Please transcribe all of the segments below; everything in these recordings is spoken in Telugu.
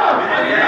Amen.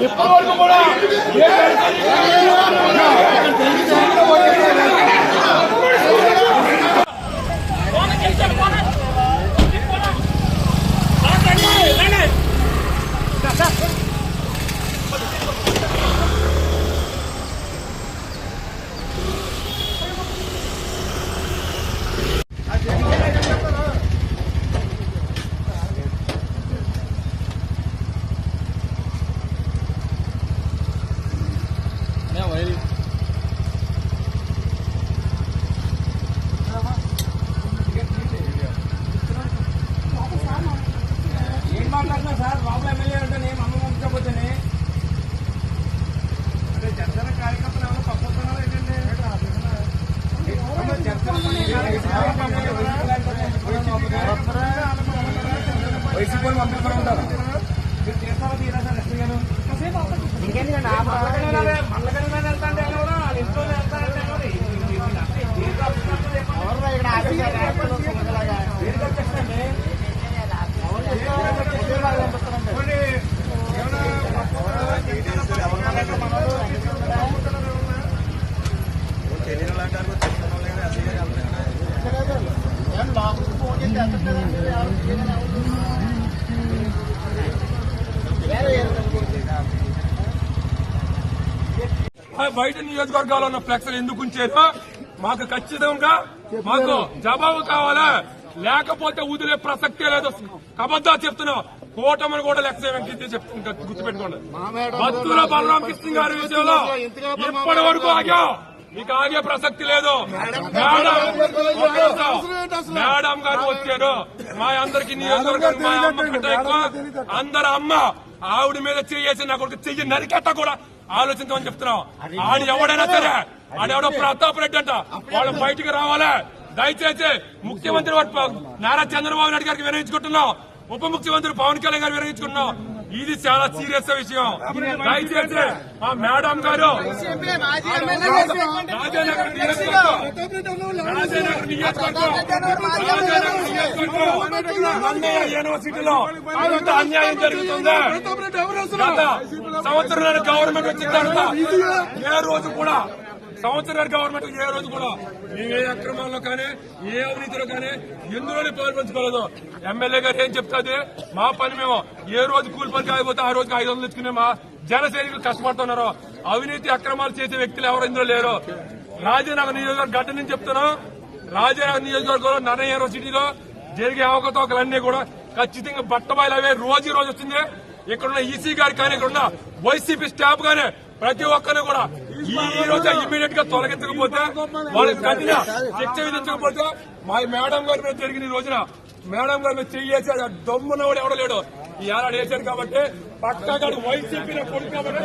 ఇప్పటి వరకు కూడా ఏం మాట్లాడుతున్నా సార్ బాబు ఎమ్మెల్యే అంటే నేను అమ్మ పంపించకపోతేనే అంటే జనసేన కార్యకర్తలు ఏమైనా పంపుతున్నారా ఏంటంటే వైసీపీ పంపిస్తూ ఉంటారు మీరు చేస్తారా తీరా సార్ ఎస్పీ గారు ఇంకేందుకంటే బయట నియోజకవర్గాల్లో ఉన్న ఫ్లెక్స్లు ఎందుకు ఉంచారో మాకు ఖచ్చితంగా మాకు జవాబు కావాలా? లేకపోతే వదిలే ప్రసక్తే లేదు. కబద్దా చెప్తున్నా కూటమిని కూడా లెక్క చెప్తున్నా గుర్తుపెట్టుకోండి. భక్తుల బలరాం కృష్ణ గారి విషయంలో ఇప్పటి వరకు ఆగా. మీకు ఆగే ప్రసక్తి లేదు. మేడం. మేడం గారు వచ్చారు. మా అందరికి నియోజకవర్గానికి మా అమ్మ కంటే ఎక్కువ. అందరు అమ్మ ఆవిడ మీద చేసి నా కొడుకు. చెయ్యి నరికెట్ట కూడా ఆలోచించమని చెప్తున్నాం ఆడు ఎవడైనా సరే ఆడెవడో ప్రతాప్ రెడ్డి అంట. వాళ్ళు బయటికి రావాలా. దయచేసి ముఖ్యమంత్రి నారా చంద్రబాబు నాయుడు గారికి వినియోగించుకుంటున్నాం ఉప ముఖ్యమంత్రి పవన్ కళ్యాణ్ గారు వినియోగించుకుంటున్నాం ఇది చాలా సీరియస్ విషయం. దయచేసి ఆ మేడం గారు రాజానగర్ రాజానగర్ నియోజకవర్గం యూనివర్సిటీలో అంత అన్యాయం జరుగుతుంది గత సంవత్సరాల గవర్నమెంట్ వచ్చిన తర్వాత ఏ రోజు కూడా సంవత్సరాలు గవర్నమెంట్ ఏ రోజు కూడా మేము ఏ అక్రమాల్లో కానీ ఏ అవినీతిలో కానీ ఎందులోనే పాల్పంచుకోలేదు. ఎమ్మెల్యే గారు ఏం చెప్తాది? మా పని మేము ఏ రోజు కూలి పని కాకపోతే ఆ రోజుకి ఐదు వందలు తెచ్చుకునే మా జన సైనికులు కష్టపడుతున్నారు. అవినీతి అక్రమాలు చేసే వ్యక్తులు ఎవరు ఇందులో లేరు. రాజీనగర్ నియోజకవర్గ గడ్డ నుంచి చెప్తున్నాం. రాజీనగర్ నియోజకవర్గంలో నన్న యూనివర్సిటీలో జరిగే అవకతవకలన్నీ కూడా ఖచ్చితంగా బట్టబయలవే రోజు రోజు వస్తుంది. ఇక్కడున్న ఈసీ గారి కానీ ఇక్కడున్న వైసీపీ స్టాఫ్ కానీ ప్రతి ఒక్కరు కూడా ఈ రోజు ఇమీడియట్గా తొలగించకపోతే వాళ్ళకి కఠిన శిక్ష విధించకపోతే మా మేడం గారి మీద జరిగిన ఈ రోజున మేడం గారి మీద చెయ్యేసి కూడా ఎవడో లేడు. ఈ ఏడాది వేశాడు కాబట్టి పక్కగా వైసీపీ కొడుకు కాబట్టి